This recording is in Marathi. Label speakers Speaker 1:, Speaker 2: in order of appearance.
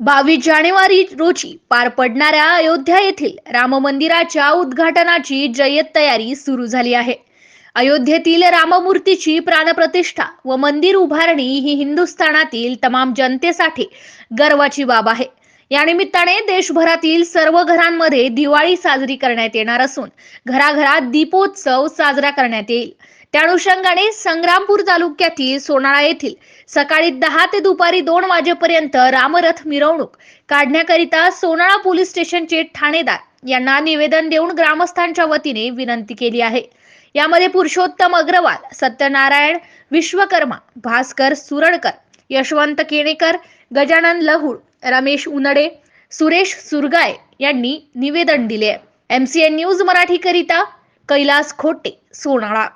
Speaker 1: बावीस जानेवारी रोजी पार पडणाऱ्या अयोध्या येथील राम मंदिराच्या उद्घाटनाची जय्यत तयारी सुरू झाली आहे. अयोध्येतील राममूर्तीची प्राणप्रतिष्ठा व मंदिर उभारणी ही हिंदुस्थानातील तमाम जनतेसाठी गर्वाची बाब आहे. या निमित्ताने देशभरातील सर्व घरांमध्ये दिवाळी साजरी करण्यात येणार असून घराघरात दीपोत्सव साजरा करण्यात येईल. त्या अनुषंगाने संग्रामपूर तालुक्यातील सोनाळा येथील सकाळी दहा ते दुपारी दोन वाजेपर्यंत रामरथ मिरवणूक काढण्याकरिता सोनाळा पोलीस स्टेशनचे ठाणेदार यांना निवेदन देऊन ग्रामस्थांच्या वतीने विनंती केली आहे. यामध्ये पुरुषोत्तम अग्रवाल सत्यनारायण विश्वकर्मा भास्कर सुरडकर यशवंत केणेकर गजानन लहूड रमेश उनडे सुरेश सुरगाय यांनी निवेदन दिले एम सी एन न्यूज मराठीकरिता कैलास खोटे सोनाळा.